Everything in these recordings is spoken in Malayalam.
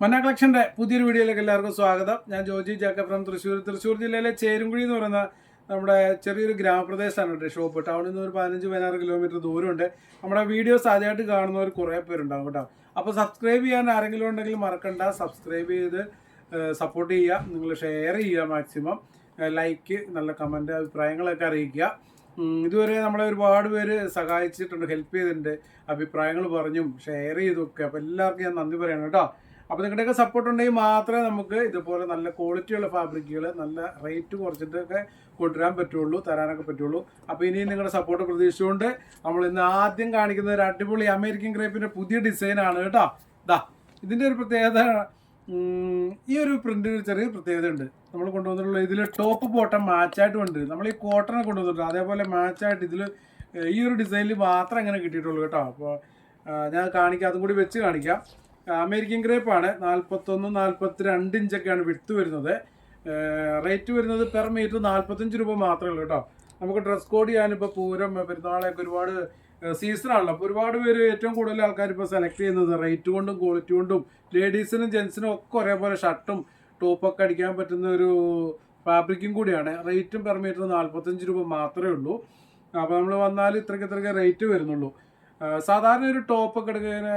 മന്ന കളക്ഷന്റെ പുതിയൊരു വീഡിയോയിലേക്ക് എല്ലാവർക്കും സ്വാഗതം. ഞാൻ ജോജി ജാക്കബ് ഫ്രം തൃശ്ശൂർ. തൃശ്ശൂർ ജില്ലയിലെ ചേരുംകുഴി എന്ന് പറയുന്ന നമ്മുടെ ചെറിയൊരു ഗ്രാമപ്രദേശമാണ് കേട്ടോ ഷോപ്പ്. ടൗണിൽ നിന്ന് ഒരു പതിനഞ്ച് പതിനാറ് കിലോമീറ്റർ ദൂരമുണ്ട്. നമ്മുടെ വീഡിയോസ് ആദ്യമായിട്ട് കാണുന്നവർ കുറേ പേരുണ്ടാവും കേട്ടോ. അപ്പോൾ സബ്സ്ക്രൈബ് ചെയ്യാൻ ആരെങ്കിലും ഉണ്ടെങ്കിൽ മറക്കണ്ട. സബ്സ്ക്രൈബ് ചെയ്ത് സപ്പോർട്ട് ചെയ്യുക. നിങ്ങൾ ഷെയർ ചെയ്യുക മാക്സിമം ലൈക്ക് നല്ല കമന്റ് അഭിപ്രായങ്ങളൊക്കെ അറിയിക്കുക. ഇതുവരെ നമ്മളെ ഒരുപാട് പേര് സഹായിച്ചിട്ടുണ്ട് ഹെൽപ്പ് ചെയ്തിട്ടുണ്ട്. അഭിപ്രായങ്ങൾ പറഞ്ഞും ഷെയർ ചെയ്തൊക്കെ അപ്പോൾ എല്ലാവർക്കും ഞാൻ നന്ദി പറയണം കേട്ടോ. അപ്പോൾ നിങ്ങളുടെയൊക്കെ സപ്പോർട്ട് ഉണ്ടെങ്കിൽ മാത്രമേ നമുക്ക് ഇതുപോലെ നല്ല ക്വാളിറ്റിയുള്ള ഫാബ്രിക്കുകൾ നല്ല റേറ്റ് കുറച്ചിട്ടൊക്കെ കൊണ്ടുവരാൻ പറ്റുള്ളൂ തരാനൊക്കെ പറ്റുള്ളൂ. അപ്പോൾ ഇനിയും നിങ്ങളുടെ സപ്പോർട്ട് പ്രതീക്ഷിച്ചുകൊണ്ട് നമ്മൾ ഇന്ന് ആദ്യം കാണിക്കുന്ന ഒരു അടിപൊളി അമേരിക്കൻ ക്രേപ്പിന്റെ പുതിയ ഡിസൈനാണ് കേട്ടോ. ദാ ഇതിന്റെ ഒരു പ്രത്യേകത ഈ ഒരു പ്രിന്റിന് ചെറിയ പ്രത്യേകത ഉണ്ട് നമ്മൾ കൊണ്ടുവന്നിട്ടുള്ള ഇതിൽ ടോപ്പ് ബോട്ടം മാച്ചായിട്ട് കൊണ്ടുവരും നമ്മൾ ഈ കോട്ടനെ കൊണ്ടുവന്നിട്ടുണ്ട്. അതേപോലെ മാച്ചായിട്ട് ഇതിൽ ഈ ഒരു ഡിസൈനിൽ മാത്രം അങ്ങനെ കിട്ടിയിട്ടുള്ളൂ കേട്ടോ. അപ്പോൾ ഞാൻ കാണിക്കാം. അതും കൂടി വെച്ച് കാണിക്കാം. അമേരിക്കൻ ഗ്രേപ്പ് ആണ് നാൽപ്പത്തൊന്ന് നാൽപ്പത്തി രണ്ട് ഇഞ്ചൊക്കെയാണ് വിട്ടു വരുന്നത്. റേറ്റ് വരുന്നത് പെർ മീറ്റർ നാൽപ്പത്തഞ്ച് രൂപ മാത്രമേ ഉള്ളൂ കേട്ടോ. നമുക്ക് ഡ്രസ് കോഡ് ചെയ്യാനിപ്പോൾ പൂരം പെരുന്നാളൊക്കെ ഒരുപാട് സീസൺ ആണല്ലോ. അപ്പോൾ ഒരുപാട് പേര് ഏറ്റവും കൂടുതൽ ആൾക്കാർ ഇപ്പോൾ സെലക്ട് ചെയ്യുന്നത് റേറ്റ് കൊണ്ടും ക്വാളിറ്റി കൊണ്ടും ലേഡീസിനും ജെൻസിനും ഒക്കെ ഒരേപോലെ ഷർട്ടും ടോപ്പൊക്കെ അടിക്കാൻ പറ്റുന്ന ഒരു ഫാബ്രിക്കും കൂടിയാണ്. റേറ്റും പെർ മീറ്റർ നാൽപ്പത്തഞ്ച് രൂപ മാത്രമേ ഉള്ളൂ. അപ്പോൾ നമ്മൾ വന്നാൽ ഇത്രയ്ക്ക് ഇത്രയ്ക്ക് റേറ്റ് വരുന്നുള്ളൂ. സാധാരണ ഒരു ടോപ്പ് ഒക്കെ എടുക്കുന്ന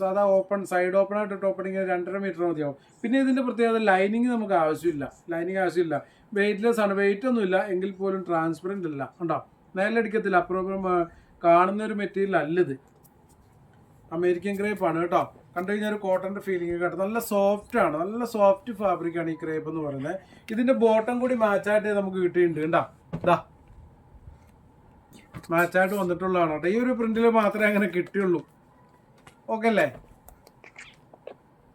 സാധാ ഓപ്പൺ സൈഡ് ഓപ്പൺ ആയിട്ട് ടോപ്പ് എടുക്കുന്ന രണ്ടര മീറ്റർ മതിയാവും. പിന്നെ ഇതിന്റെ പ്രത്യേകത ലൈനിങ് നമുക്ക് ആവശ്യമില്ല. ലൈനിങ് ആവശ്യമില്ല. വെയിറ്റ്ലെസ് ആണ്. വെയിറ്റ് ഒന്നുമില്ല എങ്കിൽ പോലും ട്രാൻസ്പെറന്റ് അല്ല. ഉണ്ടോ നേരിലടിക്കത്തില്ല അപ്പുറം കാണുന്ന ഒരു മെറ്റീരിയൽ അല്ലത് അമേരിക്കൻ ക്രേപ്പ് ആണ് കേട്ടോ. കണ്ടു കഴിഞ്ഞാൽ ഒരു കോട്ടന്റെ ഫീലിംഗ് കേട്ടോ. നല്ല സോഫ്റ്റ് ആണ്. നല്ല സോഫ്റ്റ് ഫാബ്രിക് ആണ് ഈ ക്രേപ്പ് എന്ന് പറയുന്നത്. ഇതിന്റെ ബോട്ടം കൂടി മാച്ചായിട്ട് നമുക്ക് കിട്ടിയിട്ടുണ്ട്. കേട്ടോ ഇതാ മാച്ചായിട്ട് വന്നിട്ടുള്ളതാണ് കേട്ടോ. ഈ ഒരു പ്രിന്റിൽ മാത്രമേ അങ്ങനെ കിട്ടിയുള്ളൂ. ഓക്കെ അല്ലേ?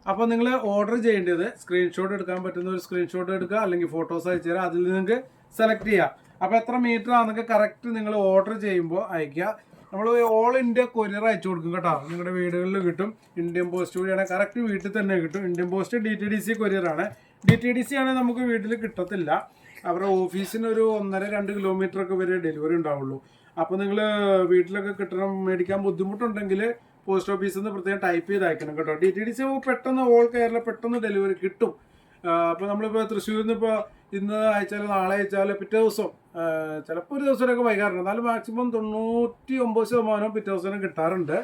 അപ്പോൾ നിങ്ങൾ ഓർഡർ ചെയ്യേണ്ടത് സ്ക്രീൻഷോട്ട് എടുക്കാൻ പറ്റുന്ന ഒരു സ്ക്രീൻഷോട്ട് എടുക്കുക അല്ലെങ്കിൽ ഫോട്ടോസ് അയച്ചു തരാം. അതിൽ നിങ്ങൾക്ക് സെലക്ട് ചെയ്യാം. അപ്പോൾ എത്ര മീറ്റർ ആണെന്നൊക്കെ കറക്റ്റ് നിങ്ങൾ ഓർഡർ ചെയ്യുമ്പോൾ അയക്കുക നമ്മൾ ഓൾ ഇന്ത്യ കൊറിയർ അയച്ചു കൊടുക്കും കേട്ടോ. നിങ്ങളുടെ വീടുകളിൽ കിട്ടും. ഇന്ത്യൻ പോസ്റ്റ് വഴിയാണ് കറക്റ്റ് വീട്ടിൽ തന്നെ കിട്ടും. Indian post D T D C ആണ്. ഡി ടി ഡി സി ആണെങ്കിൽ നമുക്ക് വീട്ടിൽ കിട്ടത്തില്ല. അവരുടെ ഓഫീസിന് ഒരു ഒന്നര രണ്ട് കിലോമീറ്റർ ഒക്കെ വരെ ഡെലിവറി ഉണ്ടാവുള്ളൂ. അപ്പോൾ നിങ്ങൾ വീട്ടിലൊക്കെ കിട്ടണം മേടിക്കാൻ ബുദ്ധിമുട്ടുണ്ടെങ്കിൽ പോസ്റ്റ് ഓഫീസിൽ നിന്ന് പ്രത്യേകം ടൈപ്പ് ചെയ്ത് അയക്കണം കേട്ടോ ഡി ടി ഡി സി പെട്ടെന്ന് ഓൾ കേരള പെട്ടെന്ന് ഡെലിവറി കിട്ടും. അപ്പോൾ നമ്മളിപ്പോൾ തൃശ്ശൂരിൽ നിന്ന് ഇപ്പോൾ ഇന്ന് അയച്ചാൽ നാളെ അയച്ചാൽ പിറ്റേ ദിവസം ചിലപ്പോൾ ഒരു ദിവസമൊക്കെ വൈകാറുണ്ട്. എന്നാലും മാക്സിമം തൊണ്ണൂറ്റി ഒമ്പത് ശതമാനം പിറ്റേ ദിവസം കിട്ടാറുണ്ട്.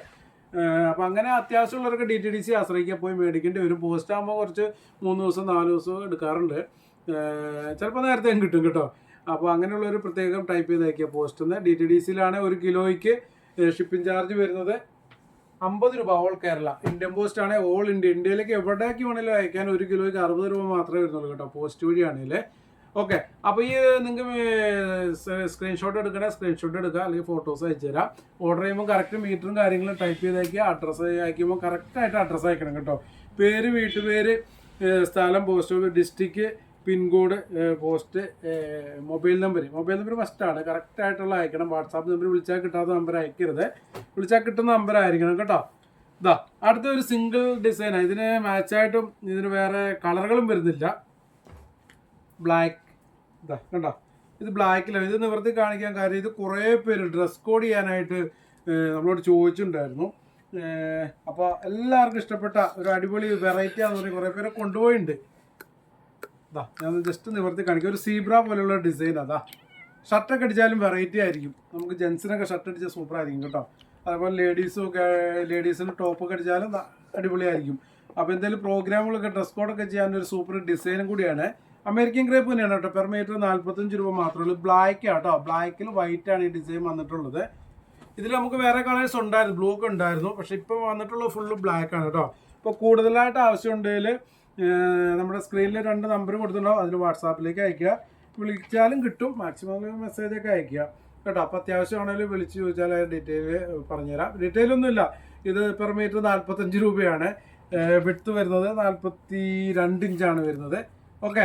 അപ്പോൾ അങ്ങനെ അത്യാവശ്യമുള്ളവർക്ക് ഡി ടി ഡി സി ആശ്രയിക്കാൻ പോയി മേടിക്കേണ്ടി വരും. പോസ്റ്റ് ആകുമ്പോൾ കുറച്ച് മൂന്ന് ദിവസം നാല് ദിവസം എടുക്കാറുണ്ട്. ചിലപ്പോൾ നേരത്തെയും കിട്ടും കേട്ടോ. അപ്പോൾ അങ്ങനെയുള്ള ഒരു പ്രത്യേകം ടൈപ്പ് ചെയ്ത് അയക്കുക പോസ്റ്റ് നിന്ന് ഡി ടി ഡി സിയിലാണ് ഒരു കിലോയ്ക്ക് ഷിപ്പിംഗ് ചാർജ് വരുന്നത് അമ്പത് രൂപ ഓൾ കേരള. ഇന്ത്യൻ പോസ്റ്റ് ആണ് ഓൾ ഇന്ത്യ ഇന്ത്യയിലേക്ക് എവിടേക്ക് വേണമെങ്കിലും അയക്കാൻ ഒരു കിലോയ്ക്ക് അറുപത് രൂപ മാത്രമേ വരുന്നുള്ളൂ കേട്ടോ പോസ്റ്റ് വഴിയാണെങ്കിൽ ഓക്കെ അപ്പോൾ ഈ നിങ്ങൾക്ക് സ്ക്രീൻഷോട്ട് എടുക്കണേ സ്ക്രീൻഷോട്ട് എടുക്കുക അല്ലെങ്കിൽ ഫോട്ടോസ് അയച്ചു തരാം. ഓർഡർ ചെയ്യുമ്പോൾ കറക്റ്റ് മീറ്ററും കാര്യങ്ങളും ടൈപ്പ് ചെയ്ത് അയക്കുക അഡ്രസ്സ് അയക്കുമ്പോൾ കറക്റ്റായിട്ട് അഡ്രസ്സ് അയക്കണം കേട്ടോ. പേര് വീട്ടുപേര് സ്ഥലം post district pin code post mobile number mobile number മസ്റ്റാണ് കറക്റ്റായിട്ടുള്ള അയക്കണം. വാട്സാപ്പ് നമ്പർ വിളിച്ചാൽ കിട്ടാത്ത നമ്പർ അയക്കരുത്. വിളിച്ചാൽ കിട്ടുന്ന നമ്പർ ആയിരിക്കണം കേട്ടോ. ഇതാ അടുത്ത ഒരു സിംഗിൾ ഡിസൈനാണ് ഇതിന് മാച്ചായിട്ടും ഇതിന് വേറെ കളറുകളും വരുന്നില്ല. ബ്ലാക്ക് ഇതാ കണ്ടോ? ഇത് ബ്ലാക്കിലാണ് ഇത് നിവർത്തി കാണിക്കാൻ കാര്യം ഇത് കുറേ പേര് ഡ്രസ് കോഡ് ചെയ്യാനായിട്ട് നമ്മളോട് ചോദിച്ചിട്ടുണ്ടായിരുന്നു. അപ്പോൾ എല്ലാവർക്കും ഇഷ്ടപ്പെട്ട ഒരു അടിപൊളി വെറൈറ്റി ആണെന്ന് പറഞ്ഞാൽ കുറേ പേരെ കൊണ്ടുപോയിട്ടുണ്ട്. ഇതാ ഞാൻ ജസ്റ്റ് നിവർത്തി കാണിക്കാം. ഒരു സീബ്ര പോലെയുള്ള ഡിസൈൻ അതാ ഷർട്ടൊക്കെ അടിച്ചാലും വെറൈറ്റി ആയിരിക്കും. നമുക്ക് ജെൻസിനൊക്കെ ഷർട്ട് അടിച്ചാൽ സൂപ്പർ ആയിരിക്കും കേട്ടോ. അതേപോലെ ലേഡീസും ഒക്കെ ലേഡീസിന് ടോപ്പൊക്കെ അടിച്ചാലും അടിപൊളിയായിരിക്കും. അപ്പോൾ എന്തെങ്കിലും പ്രോഗ്രാമുകളൊക്കെ ഡ്രസ് കോഡൊക്കെ ചെയ്യാൻ ഒരു സൂപ്പർ ഡിസൈനും കൂടിയാണ്. അമേരിക്കൻ ക്രേപ്പ് തന്നെയാണ് കേട്ടോ. പെർ മീറ്റർ നാൽപ്പത്തഞ്ച് രൂപ മാത്രമേ ഉള്ളൂ. ബ്ലാക്ക് ആട്ടോ ബ്ലാക്കിൽ വൈറ്റ് ആണ് ഈ ഡിസൈൻ വന്നിട്ടുള്ളത്. ഇതിൽ നമുക്ക് വേറെ കളേഴ്സ് ഉണ്ടായിരുന്നു. ബ്ലൂ ഒക്കെ ഉണ്ടായിരുന്നു. പക്ഷെ ഇപ്പോൾ വന്നിട്ടുള്ളത് ഫുള്ള് ബ്ലാക്ക് ആണ് കേട്ടോ. ഇപ്പോൾ കൂടുതലായിട്ട് ആവശ്യമുണ്ടെങ്കിൽ നമ്മുടെ സ്ക്രീനിൽ രണ്ട് നമ്പർ കൊടുത്തിട്ടുണ്ടാവും. അതിൽ വാട്സാപ്പിലേക്ക് അയക്കുക വിളിച്ചാലും കിട്ടും. മാക്സിമം മെസ്സേജ് ഒക്കെ അയക്കുക കേട്ടോ. അപ്പോൾ അത്യാവശ്യമാണെങ്കിൽ വിളിച്ച് ചോദിച്ചാൽ ഡീറ്റെയിൽ പറഞ്ഞുതരാം. ഡീറ്റെയിൽ ഒന്നുമില്ല. ഇത് പെർ മീറ്റർ നാൽപ്പത്തഞ്ച് രൂപയാണ്. വിട്ട് വരുന്നത് നാൽപ്പത്തി രണ്ട് ഇഞ്ചാണ് വരുന്നത്. ഓക്കെ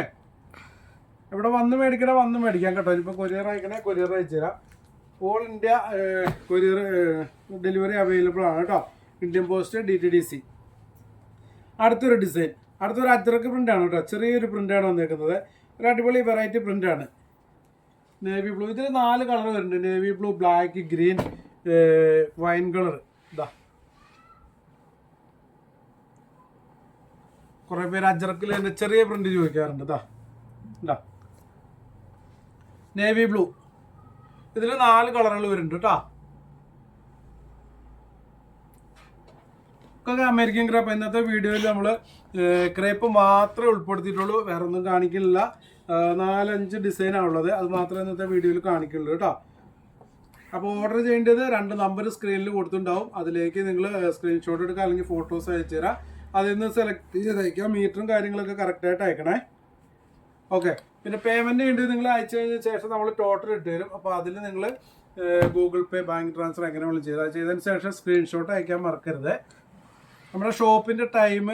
ഇവിടെ വന്ന് മേടിക്കണേ വന്ന് മേടിക്കാം കേട്ടോ. ഇപ്പോൾ കൊറിയർ അയക്കണേ കൊറിയർ അയച്ചു തരാം. All India courier delivery available ആണ് കേട്ടോ. Indian post D T D C അടുത്തൊരു ഡിസൈൻ അടുത്തൊരു അജ്രക്ക് പ്രിന്റ് ആണ് കേട്ടോ. ചെറിയൊരു പ്രിന്റാണ് വന്നേക്കുന്നത്. ഒരു അടിപൊളി വെറൈറ്റി പ്രിന്റ് ആണ് നേവി ബ്ലൂ ഇതിൽ നാല് കളർ വരുന്നുണ്ട്. Navy blue black green wine colour ഇതാ. കുറേ പേര് അജറക്കിൽ തന്നെ ചെറിയ പ്രിന്റ് ചോദിക്കാറുണ്ട്. ഇതാ. ഇതാ. നേവി ബ്ലൂ ഇതിൽ നാല് കളറുകൾ വരുന്നുണ്ട് കേട്ടോ. ഒക്കെ അമേരിക്കൻ ക്രേപ്പ് ഇന്നത്തെ വീഡിയോയിൽ നമ്മൾ ക്രേപ്പ് മാത്രമേ ഉൾപ്പെടുത്തിയിട്ടുള്ളൂ. വേറെ ഒന്നും കാണിക്കുന്നില്ല നാലഞ്ച് ഡിസൈനാണ് ഉള്ളത്. അത് മാത്രമേ ഇന്നത്തെ വീഡിയോയിൽ കാണിക്കുള്ളൂ കേട്ടോ. അപ്പോൾ ഓർഡർ ചെയ്യേണ്ടത് രണ്ട് നമ്പർ സ്ക്രീനിൽ കൊടുത്തിട്ടുണ്ടാവും. അതിലേക്ക് നിങ്ങൾ സ്ക്രീൻഷോട്ട് എടുക്കുക അല്ലെങ്കിൽ ഫോട്ടോസ് അയച്ചു തരാം. അതിൽ നിന്ന് സെലക്ട് ചെയ്ത് അയക്കാം മീറ്ററും കാര്യങ്ങളൊക്കെ കറക്റ്റായിട്ട് അയക്കണേ. ഓക്കെ പിന്നെ പേയ്മെന്റ് ചെയ്യേണ്ടത് നിങ്ങൾ അയച്ചു കഴിഞ്ഞ ശേഷം നമ്മൾ ടോട്ടൽ ഇട്ട് തരും. അപ്പോൾ അതിൽ നിങ്ങൾ ഗൂഗിൾ പേ ബാങ്ക് ട്രാൻസ്ഫർ എങ്ങനെ വിളിച്ചു ചെയ്താൽ ചെയ്തതിന് ശേഷം സ്ക്രീൻഷോട്ട് അയക്കാൻ മറക്കരുത്. നമ്മുടെ ഷോപ്പിന്റെ ടൈം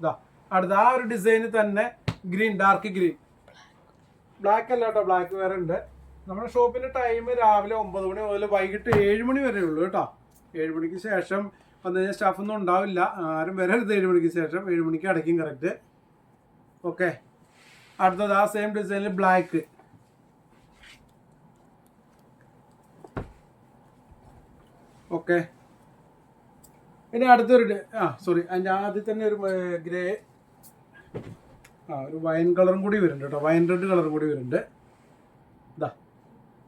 ഇതാ അടുത്ത ആ ഒരു ഡിസൈന് തന്നെ ഗ്രീൻ ഡാർക്ക് ഗ്രീൻ ബ്ലാക്ക് അല്ല കേട്ടോ ബ്ലാക്ക് വേറെ ഉണ്ട്. നമ്മുടെ ഷോപ്പിന്റെ ടൈം രാവിലെ ഒമ്പത് മണി മുതൽ വൈകിട്ട് ഏഴ് മണി വരെ ഉള്ളൂ കേട്ടോ. ഏഴ് മണിക്ക് ശേഷം വന്നു കഴിഞ്ഞാൽ സ്റ്റാഫൊന്നും ഉണ്ടാവില്ല. ആരും വരരുത് ഏഴ് മണിക്ക് ശേഷം. ഏഴ് മണിക്ക് അടയ്ക്കും കറക്റ്റ് ഓക്കെ അടുത്തത് ആ സെയിം ഡിസൈനിൽ ബ്ലാക്ക് ഓക്കെ ഇനി അടുത്തൊരു ആ സോറി അതിന്റെ ആദ്യം തന്നെ ഒരു ഗ്രേ ആ ഒരു വൈൻ കളറും കൂടി വരുന്നുണ്ട് കേട്ടോ. വൈൻ റെഡ് കളറും കൂടി വരുന്നുണ്ട്. ഇതാ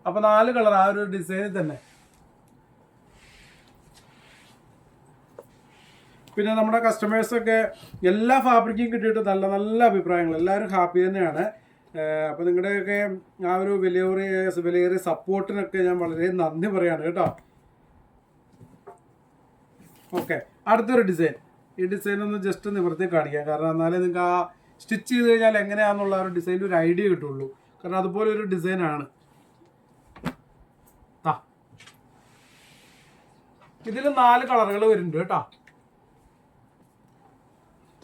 അപ്പോൾ നാല് കളർ ആ ഒരു ഡിസൈനിൽ തന്നെ. പിന്നെ നമ്മുടെ കസ്റ്റമേഴ്സൊക്കെ എല്ലാ ഫാബ്രിക്കും കിട്ടിയിട്ട് നല്ല നല്ല അഭിപ്രായങ്ങൾ. എല്ലാവരും ഹാപ്പി തന്നെയാണ്. അപ്പോൾ നിങ്ങളുടെയൊക്കെ ആ ഒരു വിലയേറിയ വിലയേറിയ സപ്പോർട്ടിനൊക്കെ ഞാൻ വളരെ നന്ദി പറയാണ് കേട്ടോ. ഓക്കെ. അടുത്തൊരു ഡിസൈൻ. ഈ ഡിസൈൻ ഒന്ന് ജസ്റ്റ് നിവർത്തി കാണിക്കാം. കാരണം എന്നാലേ നിങ്ങൾക്ക് ആ സ്റ്റിച്ച് ചെയ്ത് കഴിഞ്ഞാൽ എങ്ങനെയാണെന്നുള്ള ഒരു ഡിസൈനിൽ ഒരു ഐഡിയ കിട്ടുള്ളൂ. കാരണം അതുപോലെ ഒരു ഡിസൈനാണ് ഇതിൽ നാല് കളറുകൾ വരുന്നുണ്ട് കേട്ടോ.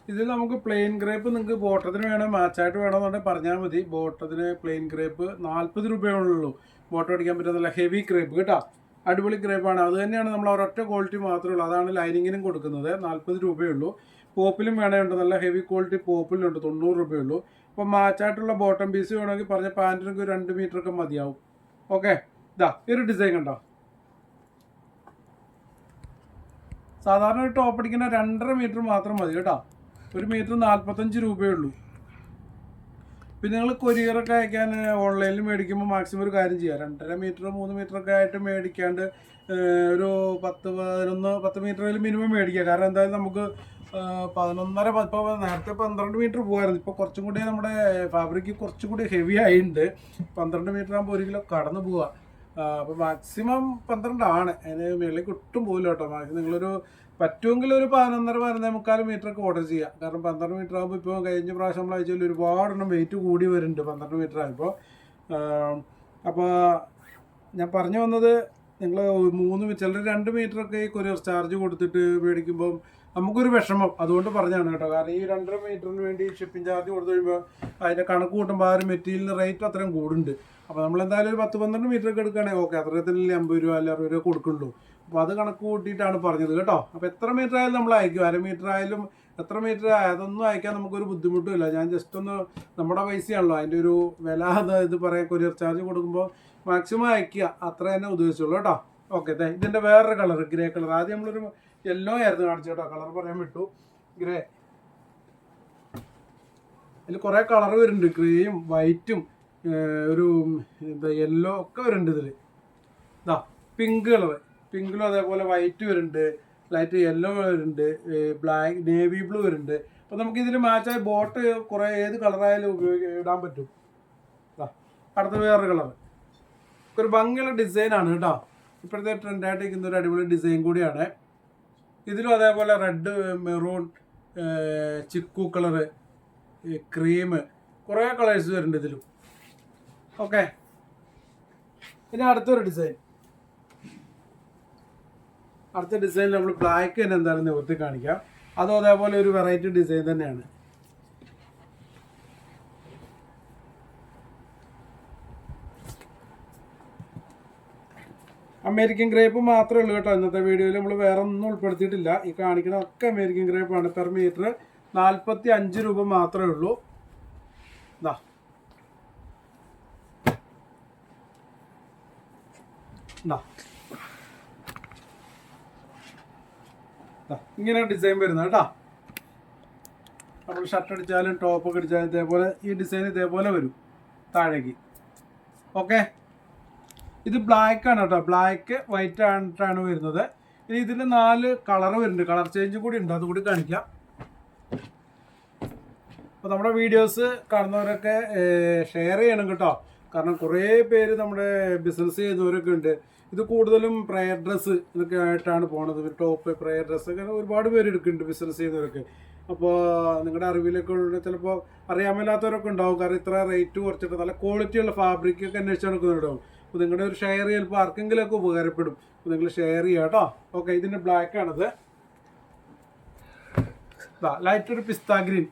ഇതിൽ നമുക്ക് പ്ലെയിൻ ഗ്രേപ്പ് നിങ്ങൾക്ക് ബോട്ടത്തിന് വേണോ മാച്ചായിട്ട് വേണമെന്നുണ്ടെങ്കിൽ പറഞ്ഞാൽ മതി. ബോട്ടത്തിന് പ്ലെയിൻ ഗ്രേപ്പ് നാൽപ്പത് രൂപയുള്ളൂ ബോട്ടം അടിക്കാൻ പറ്റുന്നല്ല ഹെവി ഗ്രേപ്പ് കേട്ടോ. അടിപൊളി ഗ്രേപ്പാണ് അത് തന്നെയാണ് നമ്മൾ ഒരൊറ്റ ക്വാളിറ്റി മാത്രമേ ഉള്ളൂ. അതാണ് ലൈനിങ്ങിനും കൊടുക്കുന്നത്. നാൽപ്പത് രൂപയുള്ളൂ പോപ്പിലും വേണമുണ്ട് നല്ല ഹെവി ക്വാളിറ്റി പോപ്പിലുണ്ട്. തൊണ്ണൂറ് രൂപയുള്ളൂ ഇപ്പം മാച്ചായിട്ടുള്ള ബോട്ടം പീസ് വേണമെങ്കിൽ പറഞ്ഞ പാന്റിനൊക്കെ ഒരു രണ്ട് മീറ്റർ ഒക്കെ മതിയാവും. ഓക്കെ ഇതാ ഈ ഒരു ഡിസൈൻ കണ്ടോ? സാധാരണ ഒരു ടോപ്പ് അടിക്കുന്ന രണ്ടര മീറ്റർ മാത്രം മതി കേട്ടോ. ഒരു മീറ്റർ നാൽപ്പത്തഞ്ച് രൂപയേ ഉള്ളൂ. പിന്നെ നിങ്ങൾ കൊരിയറൊക്കെ അയക്കാൻ ഓൺലൈനിൽ മേടിക്കുമ്പോൾ മാക്സിമം ഒരു കാര്യം ചെയ്യുക രണ്ടര മീറ്റർ മൂന്ന് മീറ്റർ ഒക്കെ ആയിട്ട് മേടിക്കാണ്ട് ഒരു പത്ത് പതിനൊന്ന് പത്ത് മീറ്ററിൽ മിനിമം മേടിക്കുക കാരണം എന്തായാലും നമുക്ക് പതിനൊന്നര ഇപ്പോൾ നേരത്തെ പന്ത്രണ്ട് മീറ്റർ പോകുമായിരുന്നു ഇപ്പോൾ കുറച്ചും കൂടി നമ്മുടെ ഫാബ്രിക് കുറച്ചും കൂടി ഹെവി ആയിട്ടുണ്ട് പന്ത്രണ്ട് മീറ്റർ ആകുമ്പോൾ ഒരു കിലോ കടന്നു പോവുക അപ്പോൾ മാക്സിമം പന്ത്രണ്ടാണ്. അതിന് മേളിലേക്ക് ഒട്ടും പോകില്ല കേട്ടോ. മാക്സിമം നിങ്ങളൊരു പറ്റുമെങ്കിൽ ഒരു പതിനൊന്നര പതിനൊന്നേ മീറ്റർ ഒക്കെ ഓർഡർ ചെയ്യാം. കാരണം പന്ത്രണ്ട് മീറ്റർ ആകുമ്പോൾ ഇപ്പോൾ കഴിഞ്ഞ പ്രാവശ്യം നമ്മൾ അയച്ചാൽ ഒരുപാടെണ്ണം വെയിറ്റ് കൂടി വരുന്നുണ്ട് പന്ത്രണ്ട് മീറ്റർ ആയപ്പോൾ അപ്പോൾ ഞാൻ പറഞ്ഞു വന്നത് നിങ്ങൾ മൂന്ന് ചിലർ രണ്ട് മീറ്റർ ഒക്കെ ഈ കൊറിയർ ചാർജ് കൊടുത്തിട്ട് മേടിക്കുമ്പോൾ നമുക്കൊരു വിഷമം. അതുകൊണ്ട് പറഞ്ഞാണ് കേട്ടോ. കാരണം ഈ രണ്ടര മീറ്ററിന് വേണ്ടി ഷിപ്പിംഗ് ചാർജ് കൊടുത്തു കഴിയുമ്പോൾ അതിന്റെ കണക്ക് കൂട്ടുമ്പോൾ ആ ഒരു മെറ്റീരിയലിന് റേറ്റ് അത്രയും കൂടുന്നുണ്ട്. അപ്പോൾ നമ്മൾ എന്തായാലും ഒരു പത്ത് പന്ത്രണ്ട് മീറ്റർ ഒക്കെ എടുക്കുകയാണെങ്കിൽ ഓക്കെ അത്രത്തിനല്ലേ അമ്പത് രൂപ അല്ലെങ്കിൽ അറുപത് രൂപ കൊടുക്കുള്ളൂ അപ്പോൾ അത് കണക്ക് കൂട്ടിയിട്ടാണ് പറഞ്ഞത് കേട്ടോ. അപ്പോൾ എത്ര മീറ്റർ ആയാലും നമ്മൾ അയക്കും. അര മീറ്റർ ആയാലും എത്ര മീറ്റർ അതൊന്നും അയക്കാൻ നമുക്കൊരു ബുദ്ധിമുട്ടുമില്ല. ഞാൻ ജസ്റ്റ് ഒന്ന് നമ്മുടെ പൈസയാണല്ലോ. അതിന്റെ ഒരു വില ഇത് പറയാൻ കൊറിയർ ചാർജ് കൊടുക്കുമ്പോൾ മാക്സിമം അയക്കുക. അത്ര തന്നെ ഉദ്ദേശിച്ചുള്ളൂ കേട്ടോ. ഓക്കെ ഇതിന്റെ വേറൊരു കളർ ഗ്രേ കളർ ആദ്യം നമ്മളൊരു യെല്ലോ ആയിരുന്നു കാണിച്ചു കേട്ടോ. കളർ പറയാൻ വിട്ടു. ഗ്രേ അതിൽ കുറേ കളർ വരുന്നുണ്ട്. ഗ്രേയും വൈറ്റും ഒരു എന്താ യെല്ലോ ഒക്കെ വരുന്നുണ്ട് ഇതിൽ ഇതാ പിങ്ക് കളർ പിങ്കിലും അതേപോലെ വൈറ്റ് വരുന്നുണ്ട്. ലൈറ്റ് യെല്ലോ വരുന്നുണ്ട്. ബ്ലാക്ക് നേവി ബ്ലൂ വരുന്നുണ്ട്. അപ്പോൾ നമുക്ക് ഇതിൽ മാച്ചായി ബോട്ട് കുറേ ഏത് കളറായാലും ഉപയോഗിക്കാൻ ഇടാൻ പറ്റും. അടുത്ത വേറൊരു കളർ ഒരു ഭംഗിയുള്ള ഡിസൈനാണ് കേട്ടോ. ഇപ്പോഴത്തെ ട്രെൻഡായിട്ട് ഇരിക്കുന്ന ഒരു അടിപൊളി ഡിസൈൻ കൂടിയാണ്. ഇതിലും അതേപോലെ red maroon chikoo colour cream കുറേ കളേഴ്സ് വരുന്നുണ്ട് ഇതിലും. ഓക്കെ പിന്നെ അടുത്തൊരു ഡിസൈൻ അടുത്ത ഡിസൈനിൽ നമ്മൾ ബ്ലാക്ക് തന്നെ എന്തായാലും നിവർത്തി കാണിക്കാം. അതും അതേപോലെ ഒരു വെറൈറ്റി ഡിസൈൻ തന്നെയാണ്. അമേരിക്കൻ ഗ്രേപ്പ് മാത്രമേ ഉള്ളൂ കേട്ടോ ഇന്നത്തെ വീഡിയോയിൽ നമ്മൾ വേറെ ഒന്നും ഉൾപ്പെടുത്തിയിട്ടില്ല. ഈ കാണിക്കുന്ന ഒക്കെ അമേരിക്കൻ ഗ്രേപ്പാണ് പെർ മീറ്റർ നാൽപ്പത്തി അഞ്ച് രൂപ മാത്രമേ ഉള്ളൂ. ഇതാ ഇതാ ഇങ്ങനെ ഡിസൈൻ വരുന്നത് കേട്ടോ. നമ്മൾ ഷർട്ട് അടിച്ചാലും ടോപ്പൊക്കെ അടിച്ചാലും ഇതേപോലെ ഈ ഡിസൈൻ ഇതേപോലെ വരും താഴേക്ക്. ഓക്കെ ഇത് ബ്ലാക്ക് ആണ് കേട്ടോ. ബ്ലാക്ക് വൈറ്റ് ആയിട്ടാണ് വരുന്നത്. ഇനി ഇതിന് നാല് കളർ വരുന്നുണ്ട്. കളർ ചേഞ്ച് കൂടി ഉണ്ട്. അതുകൂടി കാണിക്കാം. അപ്പോൾ നമ്മുടെ വീഡിയോസ് കാണുന്നവരൊക്കെ ഷെയർ ചെയ്യണം കേട്ടോ. കാരണം കുറേ പേര് നമ്മുടെ ബിസിനസ് ചെയ്യുന്നവരൊക്കെ ഉണ്ട്. ഇത് കൂടുതലും പ്രയർ ഡ്രസ്സ് ഇതൊക്കെ ആയിട്ടാണ് പോണത്. ടോപ്പ് പ്രയർ ഡ്രസ്സ് അങ്ങനെ ഒരുപാട് പേര് എടുക്കുന്നുണ്ട് ബിസിനസ് ചെയ്യുന്നവരൊക്കെ അപ്പോൾ നിങ്ങളുടെ അറിവിലൊക്കെ ഉള്ള ചിലപ്പോൾ അറിയാമല്ലാത്തവരൊക്കെ ഉണ്ടാവും. കാരണം ഇത്ര റേറ്റ് കുറച്ചിട്ട് നല്ല ക്വാളിറ്റിയുള്ള ഫാബ്രിക് ഒക്കെ അന്വേഷിച്ച് നടക്കുന്നുണ്ടാവും അപ്പോൾ നിങ്ങളുടെ ഒരു ഷെയർ ചിലപ്പോൾ ആർക്കെങ്കിലുമൊക്കെ ഉപകാരപ്പെടും. അപ്പോൾ നിങ്ങൾ ഷെയർ ചെയ്യുക കേട്ടോ ഓക്കെ ഇതിന്റെ ബ്ലാക്ക് ആണത്. ലൈറ്റ് ഒരു പിസ്താ ഗ്രീൻ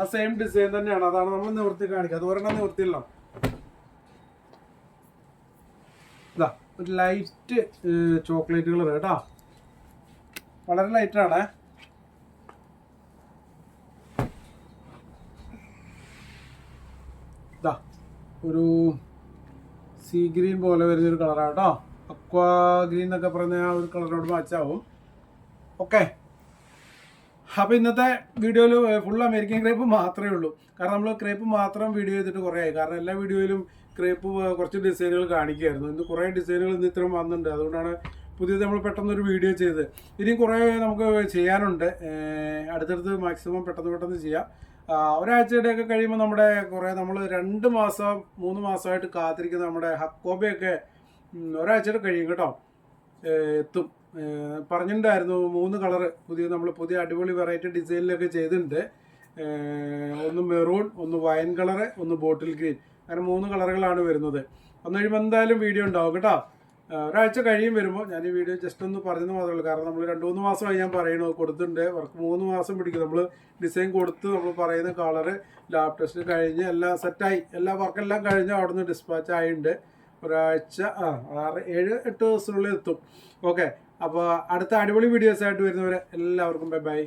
ആ സെയിം ഡിസൈൻ തന്നെയാണ്. അതാണ് നമ്മൾ നിവർത്തി കാണിക്കുക. അത് ഒരെണ്ണം ഒരു ലൈറ്റ് ചോക്ലേറ്റ് കളർ കേട്ടോ. വളരെ ലൈറ്റ് ആണ്. ഇതാ ഒരു സീ ഗ്രീൻ പോലെ വരുന്നൊരു കളറാണ് കേട്ടോ. അക്വാ ഗ്രീൻ എന്നൊക്കെ പറഞ്ഞ ആ ഒരു കളറിനോട് മാച്ചാവും ഓക്കെ അപ്പോൾ ഇന്നത്തെ വീഡിയോയിൽ ഫുൾ അമേരിക്കൻ ക്രേപ്പ് മാത്രമേ ഉള്ളൂ. കാരണം നമ്മൾ ക്രേപ്പ് മാത്രം വീഡിയോ ചെയ്തിട്ട് കുറേ ആയി. കാരണം എല്ലാ വീഡിയോയിലും ക്രേപ്പ് കുറച്ച് ഡിസൈനുകൾ കാണിക്കുമായിരുന്നു ഇന്ന് കുറേ ഡിസൈനുകൾ ഇന്ന് ഇത്രയും വന്നിട്ടുണ്ട്. അതുകൊണ്ടാണ് പുതിയത് നമ്മൾ പെട്ടെന്നൊരു വീഡിയോ ചെയ്ത് ഇനിയും കുറേ നമുക്ക് ചെയ്യാനുണ്ട്. അടുത്തടുത്ത് മാക്സിമം പെട്ടെന്ന് പെട്ടെന്ന് ചെയ്യാം. ഒരാഴ്ചയുടെയൊക്കെ കഴിയുമ്പോൾ നമ്മുടെ കുറേ നമ്മൾ രണ്ട് മാസം മൂന്ന് മാസമായിട്ട് കാത്തിരിക്കുന്ന നമ്മുടെ ഹക്കോബയൊക്കെ ഒരാഴ്ചയുടെ കഴിയും കേട്ടോ. എത്തും. പറഞ്ഞിട്ടുണ്ടായിരുന്നു മൂന്ന് കളറ്. പുതിയ നമ്മൾ പുതിയ അടിപൊളി വെറൈറ്റി ഡിസൈനിലൊക്കെ ചെയ്തിട്ടുണ്ട്. ഒന്ന് മെറൂൺ ഒന്ന് വൈൻ കളറ് ഒന്ന് ബോട്ടിൽ ഗ്രീൻ. അങ്ങനെ മൂന്ന് കളറുകളാണ് വരുന്നത്. അന്ന് കഴിയുമ്പോൾ എന്തായാലും വീഡിയോ ഉണ്ടാവും കേട്ടോ. ഒരാഴ്ച കഴിയും വരുമ്പോൾ ഞാൻ ഈ വീഡിയോ ജസ്റ്റ് ഒന്ന് പറഞ്ഞെന്ന് മാത്രമേ ഉള്ളൂ. കാരണം നമ്മൾ രണ്ട് മൂന്ന് മാസമായി ഞാൻ പറയണു കൊടുത്തിട്ടുണ്ട്. വർക്ക് മൂന്ന് മാസം പിടിക്കും നമ്മൾ ഡിസൈൻ കൊടുത്ത് നമ്മൾ പറയുന്ന കളറ് ലാബ് ടെസ്റ്റ് കഴിഞ്ഞ് എല്ലാം സെറ്റായി എല്ലാ വർക്കെല്ലാം കഴിഞ്ഞ് അവിടെ നിന്ന് ഡിസ്പാച്ച് ആയിട്ടുണ്ട്. ഒരാഴ്ച ആ ആറ് ഏഴ് എട്ട് ദിവസത്തിനുള്ളിൽ എത്തും. ഓക്കെ അപ്പോൾ അടുത്ത അടിപൊളി വീഡിയോസ് ആയിട്ട് വരുന്നവരെ എല്ലാവർക്കും ബൈ ബൈ